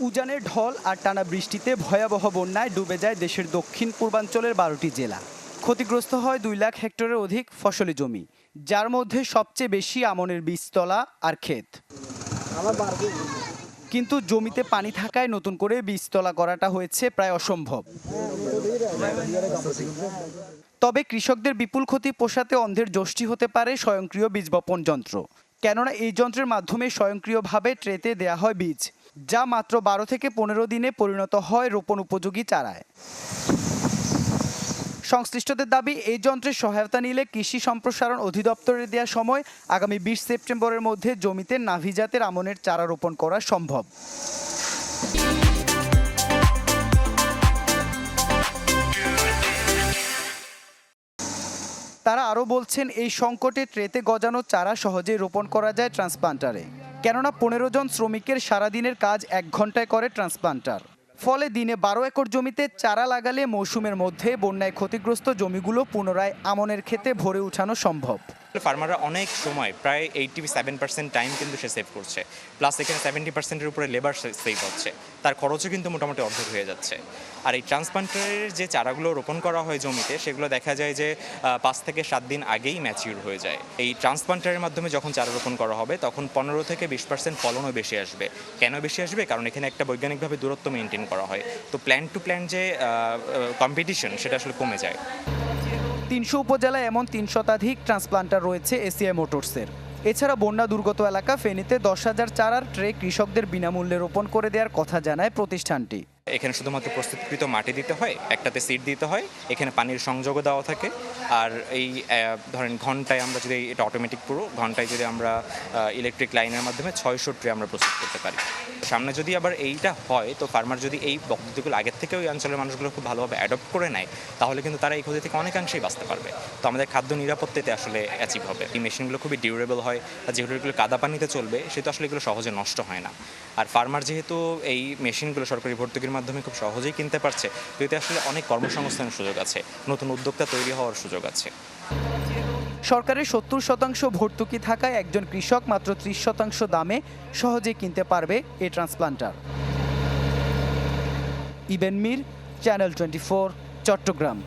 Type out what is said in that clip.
উজানের ঢল আর টানা বৃষ্টিতে ভয়াবহ বন্যায় ডুবে যায় দেশের দক্ষিণ পূর্বাঞ্চলের বারোটি জেলা। ক্ষতিগ্রস্ত হয় দুই লাখ হেক্টরের অধিক ফসলি জমি, যার মধ্যে সবচেয়ে বেশি আমনের বীজতলা আর ক্ষেত। কিন্তু জমিতে পানি থাকায় নতুন করে বীজতলা করাটা হয়েছে প্রায় অসম্ভব। তবে কৃষকদের বিপুল ক্ষতি পোষাতে অন্ধের যষ্টি হতে পারে স্বয়ংক্রিয় বীজ বপন যন্ত্র। কেননা এই যন্ত্রের মাধ্যমে স্বয়ংক্রিয়ভাবে ট্রেতে দেয়া হয় বীজ, যা মাত্র বারো থেকে পনেরো দিনে পরিণত হয় রোপণ উপযোগী চারায়। সংশ্লিষ্টদের দাবি, এই যন্ত্রের সহায়তা নিলে কৃষি সম্প্রসারণ অধিদপ্তরের দেওয়া সময় আগামী বিশ সেপ্টেম্বরের মধ্যে জমিতে নাভিজাতের আমনের চারা রোপণ করা সম্ভব। তারা আরও বলছেন, এই সংকটে ট্রেতে গজানো চারা সহজে রোপণ করা যায় ট্রান্সপ্লান্টারে। কেননা পনেরো জন শ্রমিকের সারাদিনের কাজ এক ঘন্টায় করে ট্রান্সপ্লান্টার। ফলে দিনে বারো একর জমিতে চারা লাগালে মৌসুমের মধ্যে বন্যায় ক্ষতিগ্রস্ত জমিগুলো পুনরায় আমনের ক্ষেতে ভরে উঠানো সম্ভব। ফার্মাররা অনেক সময়, প্রায় এইটি সেভেন পার্সেন্ট টাইম কিন্তু সে সেভ করছে। প্লাস এখানে সেভেন্টি পার্সেন্টের উপরে লেবার সেভ হচ্ছে। তার খরচও কিন্তু মোটামুটি অর্ধেক হয়ে যাচ্ছে। আর এই ট্রান্সপ্লান্টারের যে চারাগুলো রোপণ করা হয় জমিতে, সেগুলো দেখা যায় যে পাঁচ থেকে সাত দিন আগেই ম্যাচিউর হয়ে যায়। এই ট্রান্সপ্লান্টারের মাধ্যমে যখন চারা রোপণ করা হবে, তখন পনেরো থেকে বিশ পার্সেন্ট ফলনও বেশি আসবে। কেন বেশি আসবে? কারণ এখানে একটা বৈজ্ঞানিকভাবে দূরত্ব মেনটেন করা হয়। তো প্ল্যান টু প্ল্যান যে কম্পিটিশন সেটা আসলে কমে যায়। তিনশো উপজেলায় এমন তিন শতাধিক ট্রান্সপ্লান্টার রয়েছে এসিআই মোটরসের। এছাড়া বন্যা দুর্গত এলাকা ফেনীতে দশ হাজার চারার ট্রে কৃষকদের বিনামূল্যে রোপণ করে দেওয়ার কথা জানায় প্রতিষ্ঠানটি। এখানে শুধুমাত্র প্রস্তুতকৃত মাটি দিতে হয়, একটাতে সিট দিতে হয়, এখানে পানির সংযোগও দেওয়া থাকে। আর এই ধরেন ঘন্টায় আমরা যদি, এটা অটোমেটিক পুরো, ঘন্টায় যদি আমরা ইলেকট্রিক লাইনের মাধ্যমে ছয়শো ট্রে আমরা প্রস্তুত করতে পারি। সামনে যদি আবার এইটা হয়, তো ফার্মার যদি এই পদ্ধতিগুলো আগের থেকে ওই অঞ্চলের মানুষগুলো খুব ভালোভাবে অ্যাডপ্ট করে নেয়, তাহলে কিন্তু তারা এই ক্ষতি থেকে অনেকাংশেই বাঁচতে পারবে। তো আমাদের খাদ্য নিরাপত্তাতে আসলে অ্যাচিভ হবে। এই মেশিনগুলো খুবই ডিউরেবল হয়, আর যেহেতু এগুলো কাদা পানিতে চলবে, সেহেতু আসলে এগুলো সহজে নষ্ট হয় না। আর ফার্মার যেহেতু এই মেশিনগুলো সরকারি ভর্তুকির মাধ্যমে খুব সহজেই কিনতে পারছে। তো এতে আসলে অনেক কর্মসংস্থানের সুযোগ আছে। নতুন উদ্যোক্তা তৈরি হওয়ার সুযোগ আছে। সরকারের সত্তর শতাংশ ভর্তুকি থাকায় একজন কৃষক মাত্র ত্রিশ শতাংশ দামে সহজে কিনতে পারবে এই transplanter. Iben Mir, channel twenty Chittagong.